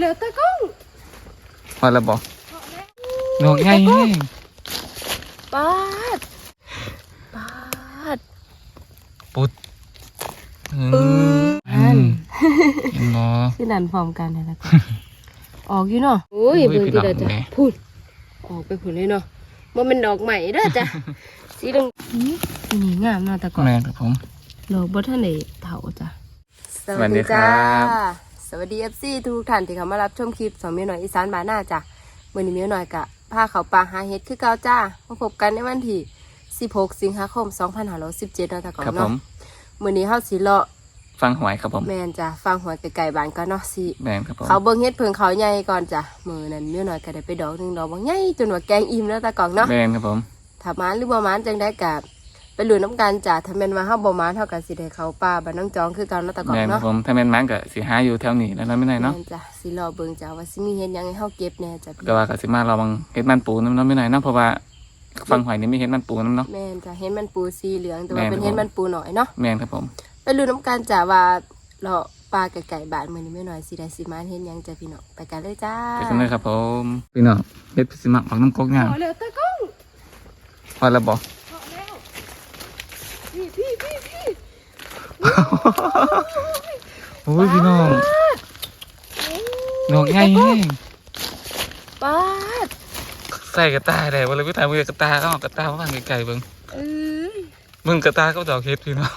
เร็วตะก้องพอแล้วบอกดอกใหญ่แห้งปาดปาดปุดอืเอออันเห็นบ่คือนันพร้อมกันเลยนะออกอยู่เนาะโอ้ยโอ้ยเบิ่งพี่ทีน้องละจ้ะแหม่พูดออกไปผุนเลยเนาะมันเป็นดอกใหม่เด้อจ้ะสีเหลืองนี่นี่งามเนาะแต่ก่อนแม่นครับผมดอกบ่ทันได้เฒ่าจ้ะสวัสดีครับ สวัสดี FC ทุกท่านที่เข้ามารับชมคลิปสองเมียหน่อยอีสานบ้านหน้าจ้ะมื้อนี้เมียหน่อยกะพาเขาป่าหาเห็ดคือเก่าจ้ามาพบกันในวันที่ 16 สิงหาคม 2517เนาะแต่ก่อนครับผเนาะมมื้อนี้เฮาสิเลาะฟังหวยครับผมแม่นจ้ะฟังหัวไกลๆบ้านก่อนเนาะสิแม่นครับผมเขาเบิ่งเฮ็ดเพิ่งเขาใหญ่ก่อนจ้ะมื้อนั้นเมียหน่อยก็ได้ไปดอกหนึงดอกบางใหญ่จนว่าแกงอิ่มแล้วแต่ก่อนเนาะ แม่นครับผม ถ้าหมานหรือบ่หมานจังได้กะ ไปลุ้นน้ำกันจ้ะถ้าแม่นว่าเฮาบ่มานเฮาก็สิได้เขาป่าบ้านน้องจองคือเก่าเนาะต่ก่อนแม่นครัเนาะบผมถ้าแม่นมันก็สิหาอยู่แถวนี้แล้วเนาะไม่ได้เนาะแม่นจ้ะสิรอเบิ่งจ้ะว่าสิมีเฮ็ดหยังให้เฮาเก็บแหน่จ้ะแต่ว่าก็สิมาเราบังเฮ็ดมันปูน้ำเนาะไม่ได้เนาะเพราะว่าฟังหวยนี่ไม่เฮ็ดมันปูน้ำเนาะแม่นจ้ะเห็นมันปูสีเหลืองแต่ว่าเป็นเห็นมันปูหน่อยเนาะแม่นครับผมไปลุ้นน้ำกันจ้ะว่าเราปลาไก่ๆบาทมือนี้แม่หน่อยสิได้สิมาเฮ็ดหยังจ้ะพี่น้องไปกันเลยจ้าไปกันเลยครับผมพี่น้องเฮ็ดพิมักบักน้ำกกงามพอแล้วตะก้องพอแล้วบอก พี่พี่พี่พี่โอ้ยพี่น้องดอกใหญ่แห้งปาดใส่กระตาได้บ่เลยพี่ตายมือกระตาก็เอากระตามาบ้างไกลๆเบิ่งเอ้ยมึงกระตาก็ดอกเฮ็ดพี่น้อง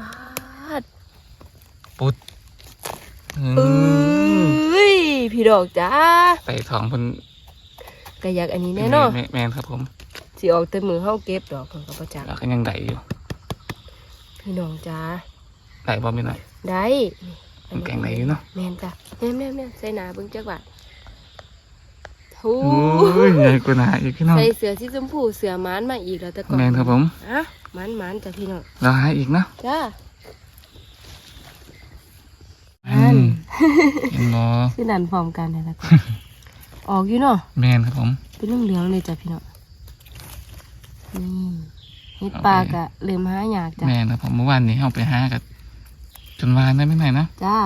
ปาดปุดอืเอ้มยพี่ดอกจ้าใส่ท้องเพิ่นก็อยากอันนี้แน่เนอนแม่แม่นครับผม สิออกแต่มือเฮาเก็บดอกเพิ่นก็บ่จักแล้วก็ยังได้อยู่ พี่น้องจ้าได้บ่ไม่หน่อยได้มันแกงไหนอยู่เนาะแม่นจ้ะแม่นแม่นแม่นใส่หนาเบิ่งจักบาทโอ้โอ้ยใหญ่กว่าหนาอีกพี่น้องใส่เสือสีชมพูเสือม้านมาอีกแล้วแต่ก่อนแม่นครับผมอะม้านม้านจ้ะพี่น้องเราหาอีกเนาะจ้าอืมเห็นบ่คือนันพร้อมกันเลยนะออกอยู่เนาะแม่นครับผมเป็นเรื่องเหลืองๆเลยจ้ะพี่น้อง นี่เฮ็ดปลากะเริ่มหายากจ้ะแม่นครับผมเมื่อวานนี้เอาไปหากับจนวานได้ไม่ไหนอยนะจ้า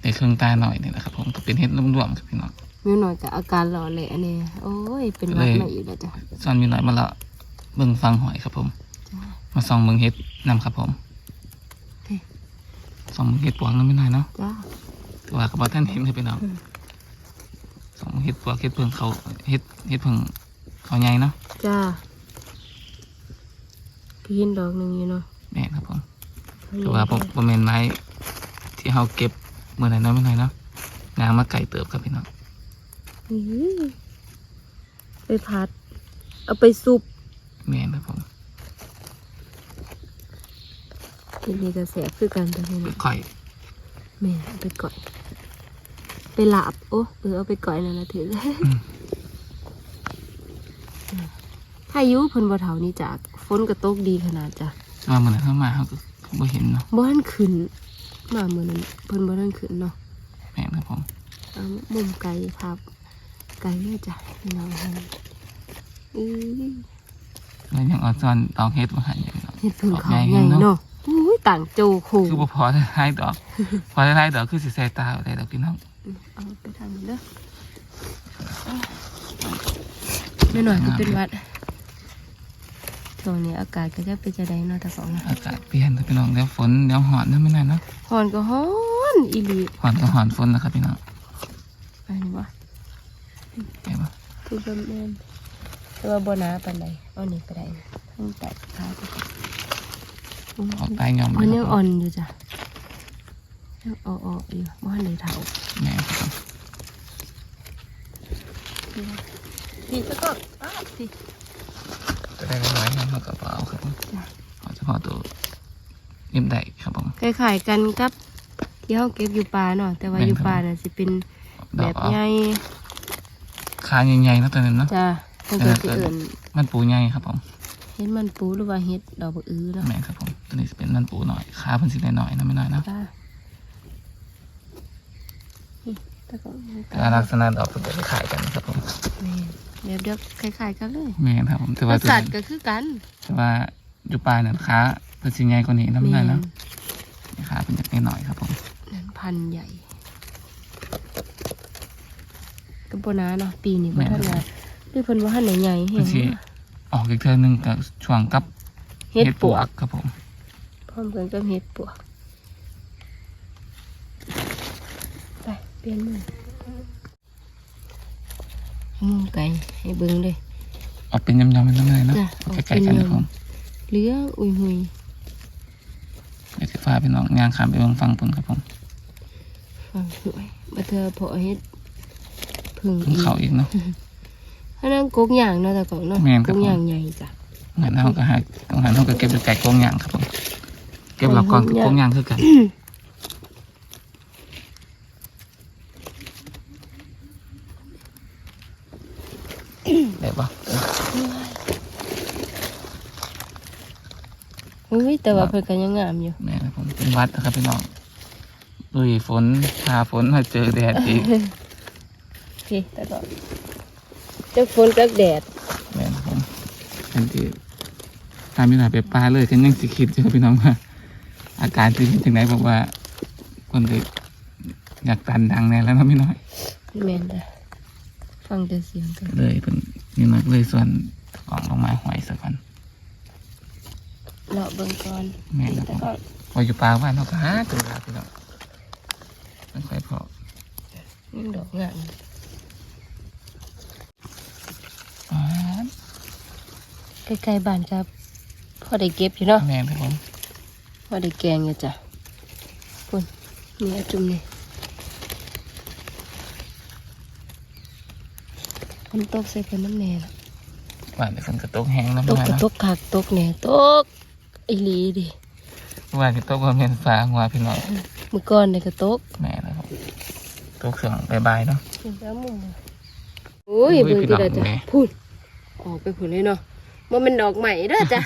แต่เครื่องตาหน่อยนี่แหละครับ ผมก็เป็นเฮ็ดร่วมๆครับพี่น้องมีหน่อยกับอาการหล่อแหละเนี่ยโอ้ยเป็นหวัดมาอีกแล้วจ้ะซ่อนมีหน่อยมาละเบิ่งฟังหอยครับผมจ้ามาส่องเบิ่งเฮ็ดนำครับผมโอเคส่องเบิ่งเฮ็ดปวงนำไม่หน่อยเนาะจ้าแต่ว่าก็บ่ท่านเห็นเลยพี่น้องอืมส่องเบิ่งเฮ็ดปวงเฮ็ดเพิ่งเขาเฮ็ดเฮ็ดเพิ่งเขาใหญ่เนาะจ้า พี่เห็นดอกหนึ่งอยู่เนาะแม่นครับผมแต่ว่าผมบ่แม่นไม้ที่เฮาเก็บเมื่อไหร่เนาะไม่หน่อยเนาะงางมาไก่เติบครับพี่น้องอื้อไปพัด เอาไปซุปแม่นครับผมทีนี้จะแสบคือกันจ้ะพี่ไปน้องก่อยแม่เอาไปก่อย ไปหลาบโอ้เออเอาไปก่อยแล้วนะถืออพายุเพิ่นบ่เท่านี้จากฝนก็ตกดีขนาดจ้ะแต่ว่าเมื่อไหร่เข้ามาเฮาก็บ่เห็นเนาะบ่ทันขึ้นมาเมื่อนั้นเพิ่นบ่ทันขึ้นเนาะแม่นครับผมเอามุมไกลภาพไกลเลยจ้ะพี่น้องเฮาอื้อแล้วยังเอาซ่อนดอกเฮ็ดมาให้อยู่พี่น้องเฮ็ดเพิ่นเขาใหญ่ใหญ่เนาะเนาะอุ้ยต่างโจโคคือบ่พอได้หลายดอก พอได้หลายดอกคือสิใส่ตาเอาได้ดอกพี่น้องเอาไปทางนี้เด้อไม่หน่อยก็เป็นหวัดช่ วงนี้อากาศก็จะเป็นจะได้เนาะแต่ของนะอากาศเปลี่ยนครับพี่น้องเดี๋ยวฝนเดี๋ยวหอนเดี๋ยวไม่นานเนาะฮอนก็ฮอนอีหลีหอนก็หอนฝนนะครับพี่น้องอันนี้วะเห็นปะคือเป็นแม่นแต่ว่าบ่หนาปานใดเอานี่ก็ได้ทั้งแตกขาไปก่อนอืมออกใต้ยอมมันยังคอ่รับอนอยู่จ้ะยังอ่อนๆอยู่บ่ทันได้เฒ่าแม่ครับพี่ตะก็อ้าวพี่ จะได้ร้อยๆนะครับกระเป๋าครับผมเอาเฉพาะตัวยิ้มได้ครับผมคล้ายๆกันกับที่เฮาเก็บอยู่ป่าเนาะแต่ว่าอยู่ป่าน่ะสิเป็นแบบใหญ่ขาใหญ่ๆนะตัวนั้นเนาะจ้ะเพิ่นก็สิเอิ้นมันปูใหญ่ครับผมเฮ็ดมันปูหรือว่าเฮ็ดดอกบอื้อเนาะแม่ครับผมตัวนี้จะเป็นมันปูหน่อยขาเพิ่นสิได้หน่อยนะไม่น้อยนะนี่ตะก็แต่ลักษณะดอกเพิ่นก็จะขายกันครับผม แม่แบบเดียวคล้ายๆกันเลยแม่ครับผมแต่รว่าสตัวชานั้ตินก็คือกันแต่ว่าอยู่ปลายเนี่ยขาเพิ่นสิใหญ่กว่านี้นะไม่น้อยแม่เนาะขาเป็นจักนิดหน่อยครับผมนั่นพันธุ์ใหญ่กับโบนาเนาะปีนี้บ่ทันว่าหรือเพิ่นว่าหันใหญ่ๆเห็มันนสิออกอีกเทื่อหนึงกับช่วงกับเฮ็ดปวก ครับผมพร้อมกันกับเฮ็ดปวก ไป เปลี่ยนมือเอา มุมไก่ให้เบิ่งเลยออกเป็นยำๆเป็นน้ำเลยเนาะจ้ะเอาใกล้ๆกันครับผมเหลืองอุ้ยหุยเดี๋ยวสิฟ้าพี่น้องย่างขามไปเบิ่งฟังเพิ่นครับผมฟังสวยบัเธอพอเฮ็ดพึ่งเพิ่งอีกเข้าอีกเนาะอันนั้นกกย่างเนาะแต่ก่อนเนาะแม่นคกรับกผมย่างใหญ่จ้ะงั้นเฮาก็หางั้นเฮาก็เก็บด้วยไก่กงย่างครับผมเก็บรอบก่อนกับกงย่างกงย่างคือกันได้ปะ อุ้ย แต่ว่าเพิ่นก็ยังงามอยู่แม่นะผมเป็นวัดนะครับพี่น้องลุยฝนพาฝนมาเจอแดดอีกโอเคแต่ก็จะฝนกับแดดแม่นะผมทันทีตามพี่หน่อยไปปลาเลยฉันยังสิคิดอยู่ครับพี่น้องว่าอาการที่เป็นจังไหนบอกว่า คนเลยอยากตันดังแน่แล้วนะพี่น้อยแม่นจ้ะฟังแต่เสียงกันเลยเป็นนี่มากเลยส่วนกล่องลงไม้หอยสักวัน เลาะเบิ่งก่อนแม่นะผแต่มก็พออยู่ปลาว่านเราก็หาตัวลาพี่น้องมันค่อยพอยังดอกงามอ๋อใกล้ๆบ้านครับพอได้เก็บอยู่เนาะแม่นะผมพอได้แกงอยู่จ้ะปุ่นมีอาจุ่มนี่มันตกใส่กันน้ำแน่ละว่านเป็นคนกระตกแห้งนะตพี่กน้อยกระเนาะตกคักตกแหน่ตก อีหลีดิว่านกระตกว่าเป็นฟ้าหัวพี่น้องมือก่อนเนี่ยกระตกแม่นะผมตกเสียงบายๆเนาะเป็นแ้มุมบ่โอ้ยโอ้ยเบิ่งพี่ทีน้องละจ้ะแม่พูดออกไปผุนเลยเนาะมันเป็นดอกใหม่เด้อจ้ะ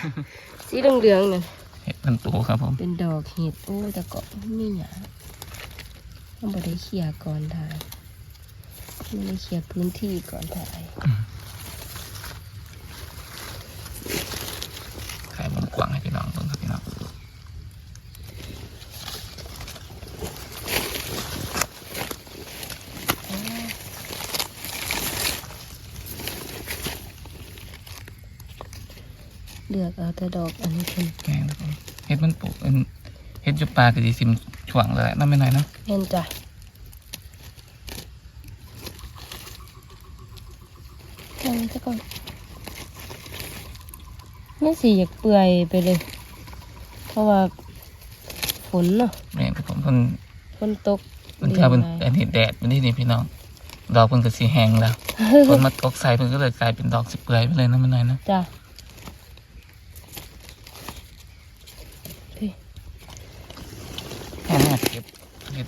สีเหลืองๆน่ะเห็ดมันตูครับผมเป็นดอกเห็ดโอ้ยแต่ก็นี่หยาต้องไปได้เคลียร์ก่อนถ่ายไม่ได้เคลียร์พื้นที่ก่อนถ่าย ขายมันกว้างให้ พี่น้องเบิ่งครับพี่น้องเลือกเอาแต่ดอกอันนี้เป็นแม่นะผมเห็ดมันปลูกเอิ้นเห็ดจุปลาก็สิซิมช่วงเลยแหละน้ำไม่น้อยเนาะเห็นจ้ะทางนี้ซะก่อน นี่สีอยากเปื่อยไปเลย เพราะว่าฝนเนาะแม่ครับผมเพิ่นฝนตกเพิ่นเท่าเป็นดือันนี้แดดมันนี่นี่พี่น้อง ดอกเพิ่นก็สีแห้งแล้วฝนมาตกใส่เพิ่นก็เลยกลายเป็นดอกสิเปื่อยไปเลยน้ำไม่น้อยเนาะจ้ะแค่นี้เก็บเห็ด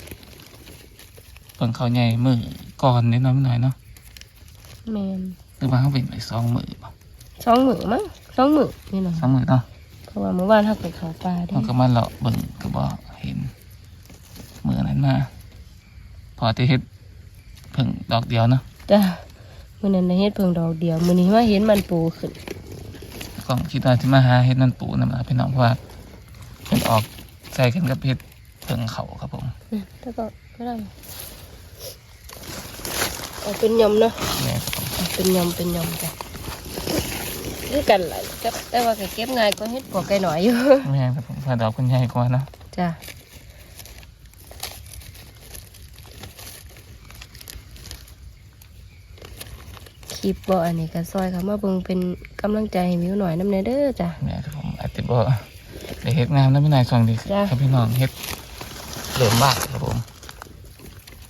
เพิ่นเขาใหญ่มือก่อนนิดน้อยไม่น้อยเนาะแมนหรือว่าเขาเป็นไปสองมือป่ะสองหมื่นมั้ง สองหมื่นนี่เนาะสองมือเนาะเพราะว่าเมื่อวานเขาไปเขาปลาได้มันก็มาเลาะเบิ่งก็บ่เห็นมือนั้นมา พอที่เฮ็ดเพิ่งดอกเดียวเนาะจ้ะมื่อนั้นได้เฮ็ดเพิ่งดอกเดียว มื่อนี้ว่าเห็นมันปูขึ้นก็คิดว่าที่มาหาเฮ็ดนั่นปูนั่นล่ะพี่น้องเพราะว่าเพิ่นออกใส่กันกับเฮ็ดเพิ่งเขาครับผมนะแล้วก็ก็ได้เอาเป็นยำเนาะแม่ครับผมเอาเป็นยำเป็นยำจ้ะ คือกันแหละแต่แต่ว่าก็เก็บง่ายก็เฮ็ดปวกไก่หน่อยอยู่ แม่ครับผมพาดอกเพิ่นใหญ่กว่าเนาะจ้ะคลิปบ่อันนี้ก็ซอยเขามาเบิ่งเป็นกำลังใจให้มิวหน่อยน้ำเนเด้อจ้ะ แม่ครับผมอาจจะบ่ได้เฮ็ดงามแล้วไม่นายส่งดีจ้ะ ครับพี่น้องเฮ็ดเหลือมบาทครับผม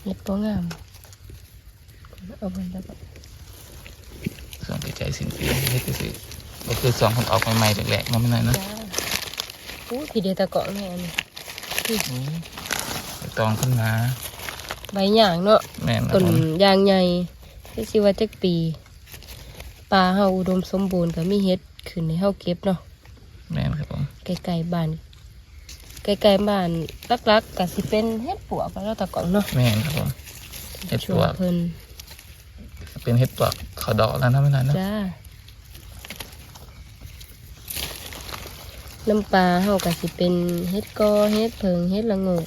เฮ็ดบ่งามเอาเบิ่งแล้วก็ส่วนใจสิ้นปีเฮ็ดจังซี่ ก็คือสองคนออกใหม่ๆแรกๆเนาะไม่นายเนาะจ้าอู้พี่เดียวตะเกาะแม่อันนี้อุ้ยไปตองขึ้นมาใบหย่างเนาะแม่นครัต้บนผมยางใหญ่ที่สิว่าจักปีป่าเฮาอุดมสมบูรณ์ก็มีเฮ็ดขึ้นให้เฮาเก็บเนาะแม่นครับผมใกล้ๆบ้านใกล้ๆบ้านลักๆก็สิเป็นเฮ็ดปวกแล้วตะเกาะเนาะแม่นครับผมเฮ็ดช่ปววยกเพิ่นเป็นเฮ็ดปวกเขาดอกแล้วนะไม่นานเนาะจ้า น้ำปลาเฮาก็สิเป็นเฮ็ดกอเฮ็ดเพิงเฮ็ดละโงก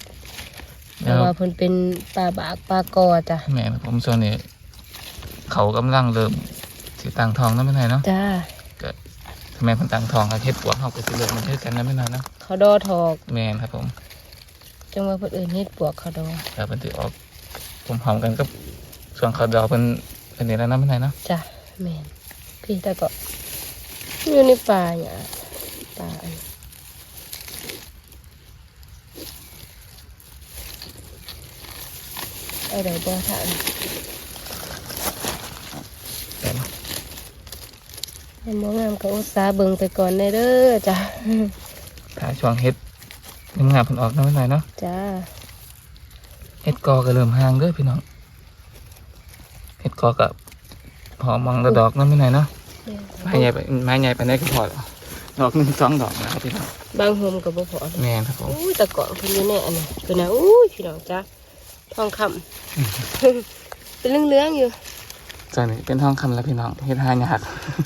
เพแล้วราะว่าเพิ่นเป็นปลาบากปลากอจ้ะแม่นครับผมส่วนนี้เขากำลังเริ่มสิต่างทองนั่นไม่ไหนเนาะจ้าก็ทำไมคนต่างทองกับเฮ็ดปวกเขาก็สิเริ่มมันเฮ็ดกันนั่นไม่นานเนาะเขาดอทอกแมนครับผมจังว่าเพิ่นเอิ้นเฮ็ดปวกเขาดอแล้วมันสิออกผมหอมๆกันก็ส่วนเขาดอกเป็นเป็นนี่แล้วนั่นไม่ไหนเนาะจ้ะแม่นพี่แต่ก็อยู่ในป่าเนี่ยป่าอัน เอาได้บ่ท่านแต่เนาะให้บ่งามก็อุตส่าห์เบิ่งไปก่อนได้เด้อจ้ะถ้าช่วงเฮ็ดงามๆเพิ่นออกนั่นไม่ไหนเนาะจ้าเฮ็ดกอก็เริ่มห่างเด้อพี่น้องเฮ็ดกอกับหอมมองระดอกนั่นไม่ไหนเนาะไม้ใหญ่ไปไม้ใหญ่ไปได้ก็พอดอกหนึ่งสองดอกนะครับพี่น้องบางโฮมก็บ่พอแม่นครับผมอุ้ยแต่กอนเพิ่นอยู่ในอันนี้เพิ่นน่ะอุ้ยพี่น้องจ้ะ ทองคำเป็นเรื่องๆอยู่ส่วนนี้เป็นทองคำแล้วพี่น้องเฮ็ดหายาก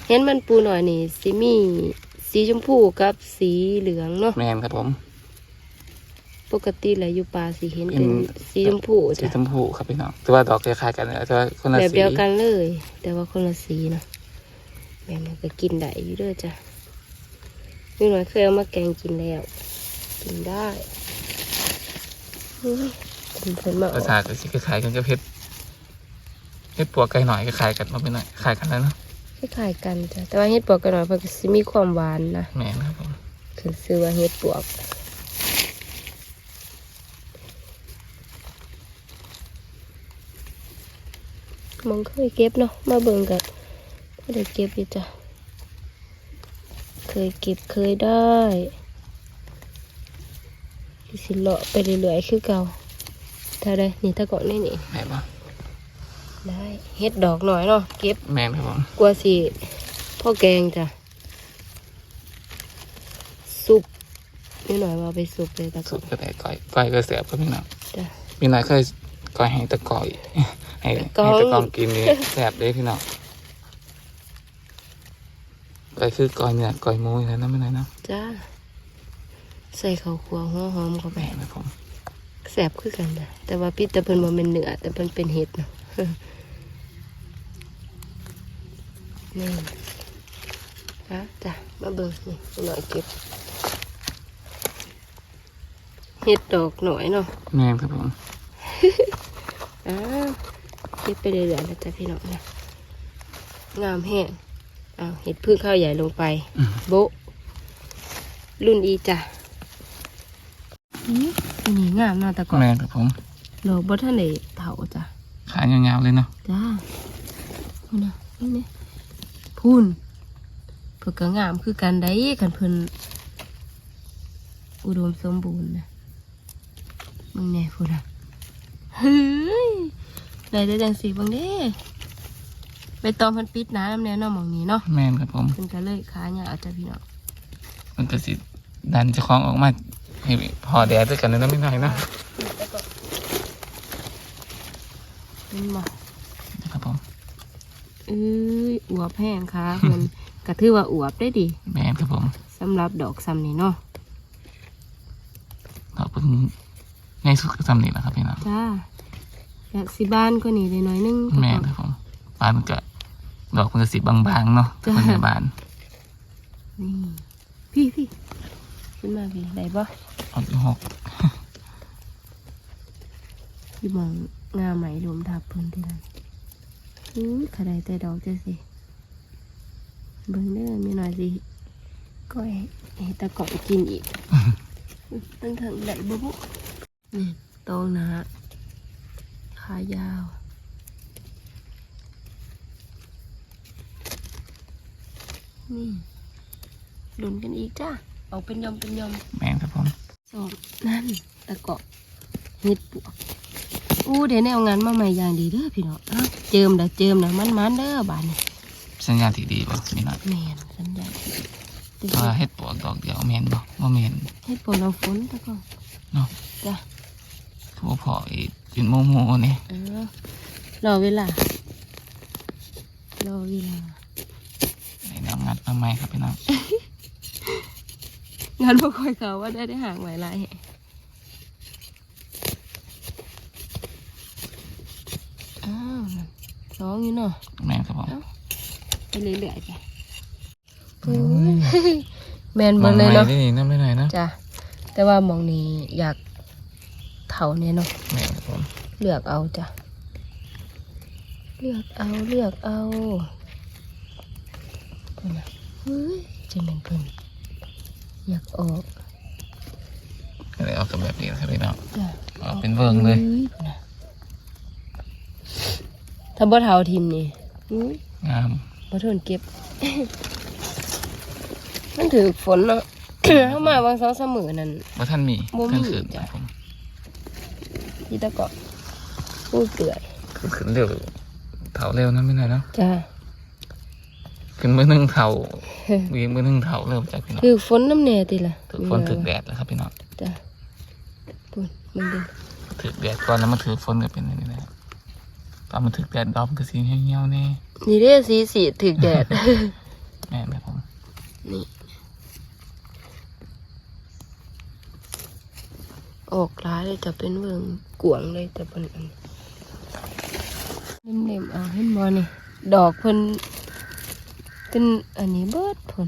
เห็นมันปูหน่อยนี่สีมีสีชมพูกับสีเหลืองเนาะแม่นครับผม ปกติแล้วอยู่ป่าสีเห็นเป็เป็นนสีชมพูสีจ้ะชมพูครับพี่น้องแต่ว่าดอกคล้ายๆกันเลยแต่ว่าคนละแบบสีเดียวกันเลย แต่ว่าคนละสีเนาะแม่มันก็กินได้อยู่เด้วยจ้ะนี่หน่อยเคยเอามาแกงกินแล้ว กินได้อุ้ย เป็นเพิ่นมาอภาอกษาก็สิคล้ายๆกันกับเฮ็ดเฮ็ดปวกไก่หน่อยคล้ายๆกันมาเป็นหน่อยคล้ายกันแล้วเนาะคล้ายๆกันจ้ะแต่ว่าเห็ดปวกกันหน่อยเพิ่นก็สิมีความหวานนะแม่นครับผมคือซื้อว่าเห็ดปวกมองเคยเก็บเนาะมาเบิ่งกันก็ได้เก็บอยู่จ้ะเคยเก็บเคยได้สิเลาะไปเรื่อยๆคือเก่า เท่าไรนี่ถ้าก่อนนี่นี่แม่นบ่ได้เฮ็ดดอกหน่อยเนาะเก็บแม่นครับผมกลัวสิพ่อแกงจ้ะซุปนี่หน่อยว่าไปซุปเลยตะกสุอดน ก็ได้ก้อยก้อยก็แซ่บครับพี่น้องจ้ะพี่น้อยเคยก้อยให้ตะกอยให้ตะกอยให้ตะกองกินนี่แซ่บเด้พี่น้องก้อยคือก้อยเนี่ยก้อยหมูแล้วนั่นไม่ไหนเนาะจ้าใส่ข้าวคั่วหัวหอมเข้าไปแม่นครับผม แสบคือกันจ้ะแต่ว่าพี่แต่เพิ่นบ่เป็นเนื้อแต่เพิ่นเป็นเห็ดเนาะนี่ฮะจ้ะมาเบิ่งนี่หน่อยเก็บเห็ดดอกหน่อยเนาะแม่นครับผมอ้าวเก็บไปเรื่อยๆนะจ๊ะพี่น้องนะงามแห้งอ้าวเห็ดพึ่งข้าวใหญ่ลงไปอืมโบะรุ่นอีจ้ะนี่ อันนี้งามเนาะแต่ก่อนแม่นครับผมโลกบ่ทันได้เถาจ้ะขายาวๆเลยเนาะจ้าพูนนะนี่เนี่ยพูนเพื่อก็งามคือกันได้กันเพิ่นอุดมสมบูรณ์นะมึงแน่พูนนะเฮ้ยได้ได้จังสีบังเด้ไปตอมเพันปิดน้ำแน่เนอนมองนี้เนาะแม่นครับผมเพิ่นก็เลยขาเนี่ยเอาจ้ะพี่น้องมันก็สิดันเจะคล้าของออกมา ให้พอแดดด้วยกันเลยนะไม่น้อยเนาะนี่มานะครับผมเอ้ยอวบแห้งค่ะเพิ่นก็ถือว่าอวบได้ดีแม่นครับผมสำหรับดอกซ้ำนี่เนาะเราเป็นง่ายสุดก็ทำนี่แหละครับพี่น้องจ้าอยากสิบ้านก็นี่ได้น้อยนึงแม่นครับผมบานมันก็ดอกมันก็สีบางๆเนาะจ้ะคนในบ้านนี่พี่พี่ ขึ้นมาพี่ได้ปะออกที่หกพี่มองงาไหมรวมทับเพิ่นที่นั่นอู้ยขนาดแต่ดอกจะสิเบิ่งเด้อมีหน่อยสิก็ให้ให้ตะเกาะกินอีกตั้งถึงได้บุบุนี่ตองนะฮะขายาวนี่หลุนกันอีกจ้า เอาเป็นยอมเป็นยอมแม่นครับผมสองนั่นตะเกาะเห็ดปวกอู้เดี๋ยวแนวงานมาใหม่อย่างดีเด้อพี่น้องอ้าวเจิมเด้อเจิมเด้อมันมันๆเด้อบานนี่สัญญาณที่ดีป่ะพี่น้อยแมนสัญญาณเดี๋ยวเพราะว่าเฮ็ดปวกดอกเดียวแม่นบ่ว่าแม่นเห็ดปวกน้ำฝนตะเกาะเนาะจ้ะคือว่าพออีกเป็นโมโมนี่อ้าวรอเวลารอเวลาในแนวงัดมาใหม่ครับพี่น้อง งานพวกคอยเขาว่าได้ได้ห่างไหวหลายแห่งอ้าวนั่นสองอยู่เนาะแม่นครับผมไปเรื่อยๆจ้ะโอ้ยแมนเบิดเลยเนาะมองไม่ได้น้ำไม่หน่อยนะจ้ะแต่ว่าหมองนี้อยากเถาเนี่ยเนาะแม่นครับผมเลือกเอาจ้ะเลือกเอาเลือกเอาเพิ่นน่ะเฮ้ยจะเป็นเพิ่น อยากออกก็เลยเอากับแบบนี้นะครับพี่น้องจ้ะเอาเป็นเวิงเลยฮ้พิ่นน่ะถ้าบ่เท่าทีมนี่อุ้ยงามบ่ทนเก็บ มันถือฝนเนาะ เข้ามาบางสองสามมือนั่น ว่าท่านมีบ่มีท่านขืนจ้ะครับผมที่ตะเกาะพูดเปื่อยขึ้นขึ้นเร็วเถาเร็วนะไม่หน่อยเนาะ จ้า ขึ้นมือหนึ่งเถาวีมือหนึ่งเถาเริ่มจากพี่น้องถือฝนน้ำแน่ติล่ะถือฝนถือแดดแล้วครับพี่น้องจ้าปุ่นมึงดิถือแดดก่อนแล้วมาถือฝนก็เป็นอย่างนี้นะตอนมันถือแดดดอมก็สีเหี่ยวๆนี่นี่เด้สีสีถือแดดแม่นครับผมนี่ออกร้ายเลยจะเป็นเวิงกวางเลยแต่เป็นอันเล่มๆเอาให้มอนี่ดอกเพิ่น เป็นอันนี้เบิดทน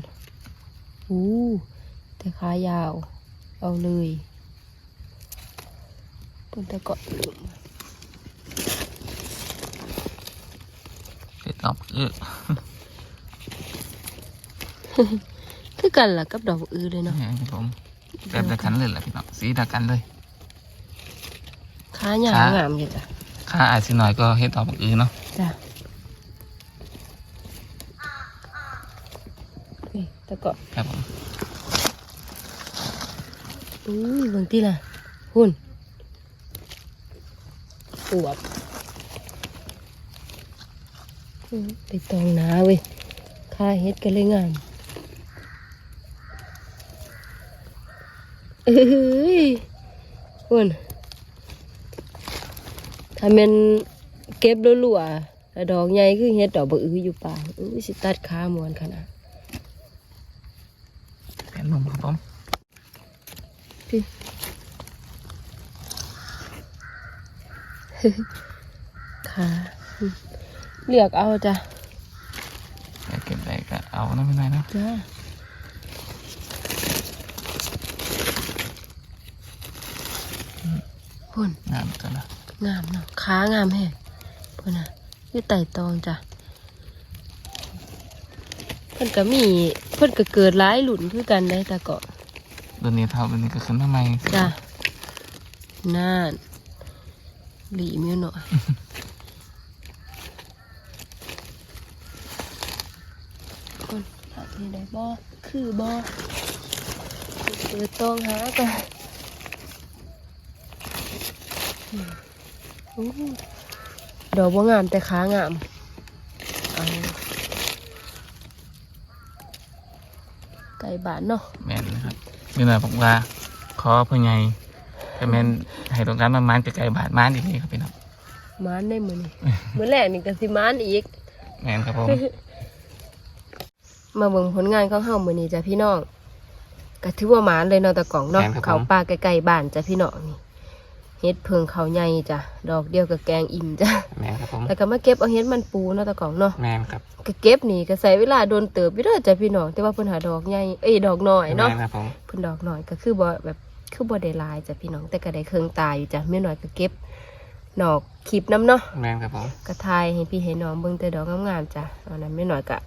อู้แต่ขายาว เอาเลยเพิ่นตะเกาะจุ่มเด็ดดอกเออคือกันล่ะกับดอกอือเลยเนาะแม่นครับผมแบบเดียวกันเลยแหละพี่น้องสีเดียวกันเลยขาหยาขางามอยู่จ้ะค่าอาจสิหน่อยก็เฮ็ดดอกอื่นเนาะจ้ะนี่ ตะเกาะครับผมอุ้ยเบางทีล่ะหุ่นอวบอื้อไปตองหนาเว้ยค่าเฮ็ดกันเลยงามเอ้ยหุ่นถ้าแมันเก็บรัวๆแล้วดอกใหญ่คือเฮ็ดดอกบักอืออยู่ป่าอุ้ยสิตัดขามวนขนาดแผ่ นนมครับผมพี่ค่ะเลือกเอาจ้ะไปเก็บได้ก็เอานะไม่หน่อยเนาะจ้าพุ่นงามจังนะงามเนาะขางามแฮะพุ่นน่ะอยู่ไต่ตองจ้ะเพิ่นก็มีเพิ่นก็เกิดหลายหลุนคือกันได้แต่เกาะเดือนนี้เท่าเดือนนี้ก็ขึ้นมาใหม่จ้ะน่านหลีมิวหน่อยคนหาที่ไหนบ่คือบ่เปิดตองหากันอืมอู้ดอกบ่งามแต่ขางามเอาไก่ บานเนาะแม่นนะครับไม่หน่อยบอกว่าขอเพื่อไงแต่แม่นให้ตรงการมามันไกลๆบาทมานอีกนี่ครับพี่น้องมานได้มื้อนี้มื้อแรกนี่ก็สิมานอีกแม่นครับผมมาเบิ่งผลงานของเฮามื้อนี้จ้ะพี่น้องก็ถือว่าหมานเลยเนาะตะกล่องเนาะแม่นครับผมเขาป่าใกล้ๆบ้านจ้ะพี่น้องนี่ เฮ็ดเพิงเขาใหญ่จ้ะดอกเดียวกับแกงอิ่มจ้ะแม่นครับผมแล้วก็มาเก็บเอาเฮ็ดมันปูเนาะตะกล่องเนาะแม่นครับก็เก็บนี่ก็ใช้เวลาโดนเติบอยู่เด้อจ้ะพี่น้องแต่ว่าเพิ่นหาดอกใหญ่เอ้ยดอกน้อยเนาะแม่นครับผมเพิ่นดอกน้อยก็คือบ่แบบคือบ่ได้หลายจ้ะพี่น้องแต่ก็ได้เครื่องตาอยู่จ้ะแม่น้อยก็เก็บนอกคลิปน้ำเนาะแม่นครับผมกระทายให้พี่ให้น้องเบิ่งแต่ดอกงามๆจ้ะเอานั้นไม่หน่อยกะ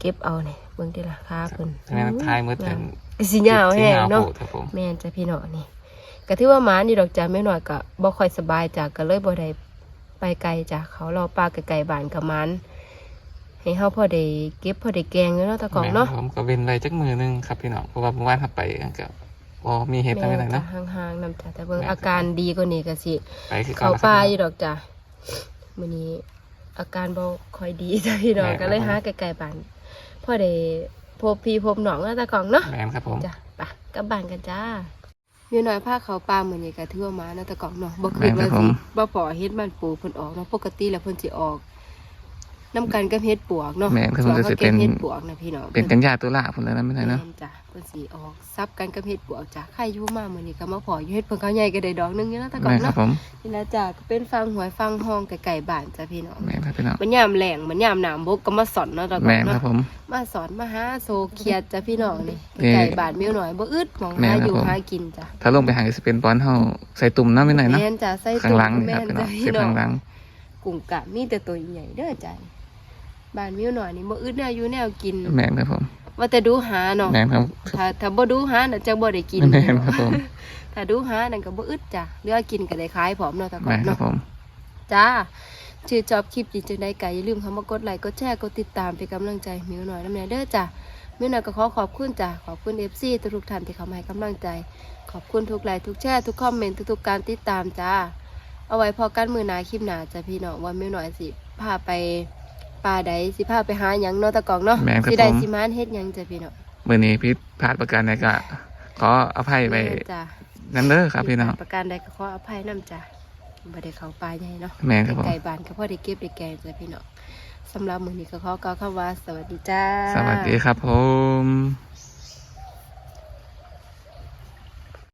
เก็บเอาเนี่ยเบิ่งที่ราคาเพิ่นแม่นทายมือเต็มก็สิยาวแห้งเนาะสิบสี่หโพดครับผมแม่นจ้ะพี่น้องนี่ ก็ถือว่าหมานี่ดอกจ้ะไม่หน่อยก็บ่ค่อยสบายจ้ะก็เลยบ่ได้ไปไกลจ้ะเขารอป้าไกลๆบ้านกับมันให้เฮาพอได้เก็บพอได้แกงอยู่เนาะตะกองเนาะแม่ครับผมก็เว้นไว้จักมือหนึงครับพี่น้องเพราะว่าเมื่อวานขับไปก็บ่มีเห็ดทำแม่อะไรนจ้ะเนาะห่างๆนํจ้ะแต่เบิ่งแม่นอาการดีกว่านี้ก็สิไปคือก่อนเขานะคป่ารับอยู่ดอกจ้ะมื้อนี้อาการบ่ค่อยดีจ้ะพี่น้องแม่นครับก็เลยหาไกลๆบ้านพอได้พบพี่พบน้องเนาะตะกองเนาะแม่นครับผมจ้ะไปกลับบ้านกันจ้า มีน้อยผ้าเขาวปลาเหมือนนี่ก็ถือว่ามาเนาะแตะกล่องเนาะบ่คืแม่อนครัว่าบผสิมบ่ปอเฮ็ดมันปูเพิ่นออกเนาะปกติแล้วเพิ่นสิออก น้ำกันกับเฮ็ดปวกเนาะแม่นครับช่วงมันจะเขาเป็เก็บนเฮ็ดปวกนะพี่น้องเป็นกันยาตุลาพุ่นแล้วนะไม่ไหนเนาะแม่จ้ะเพิ่นสิออกซับกันกับเฮ็ดปวกจ้ะใครอยู่มามื้อนี้ก็มาพออยู่เฮ็ดเพิ่นเขาใหญ่ก็ได้ดอกหนึงอยู่นะแต่ก่อแม่นครับเนาะผมนี่นะจ้ะก็เป็นฟังหวยฟังห้องไก่ๆบ้านจ้ะพี่น้องแม่ครับพี่น้องมันยามแรงมันยามหนามบกก็มาสอนเนาะแต่ก่อแม่นครัเนาะบผม มาสอนมาหาโซเคียดจ้ะพี่น้องนี่นี่ไก่บ้านมิวหน่อยบ่อึดหมองแม่หานครับอยู่ผม หากินจ้ะถ้าลงไปหาก็สิเป็นบอลเฮาใส่ตุ่มเนาะไม่ไหนเนาะแม่นจ้ะใส่ข้างหลังนี่แม่ครับนพี่น้องเก็บจ้ะพี่น้อข้าง งหลังกุ้งกะมีแต่ตัวใหญ่เด้อจ้ะ บ้านมิวหน่อยนี่บ่อึดแนวอยู่แนวกิน แม่ครับผมว่าแต่ดูหาเนาะแม่ครับถ้าถ้าบ่ดูหาน่ะจะบ่ได้กินแม่ครับผมถ้าดูหานั่นก็บ่อึดจ้ะเหลือกินก็ได้ขายพร้อมเนาะแต่ก่อแม่นครัเนาะบผมจ้าชื่อจอบคลิปดีจังได้ก็อย่าลืมเข้ามากดไลค์กดแชร์กดติดตามเป็นกำลังใจให้มิวหน่อยน้ำแน่เด้อจ้ะมิวหน่อยก็ขอขอบคุณจ้ะขอบคุณ FC ทุกๆท่านที่เข้ามาให้กำลังใจ ขอบคุณทุกไลค์ทุกแชร์ทุกคอมเมนต์ทุกๆการติดตามจ้าเอาไว้พอกันมือหนาคลิปหนาจ้ะพี่น้องว่ามิวหน่อยสิพาไป ป่าใดสิพาไปหาหยังเนาะตะกองเนาะแม่นครับสิได้ผม สิมานเฮ็ดหยังจ้ะพี่น้องมื้อนี้พิษพลาดประกันใดก็ขออภัยไปแม่นจ้ะนั่นเด้อครับพี่น้องประการใดก็ขออภัยนํจ้ะบ่ได้เข้าป่าใหญ่เนาะแม่ครับผมไก่บานก็พอได้เก็บได้แกงจ้ะพี่น้องสำหรับมื้อนี้ก็ขอกล่าวคำว่าสวัสดีจ้า สวัสดีครับผม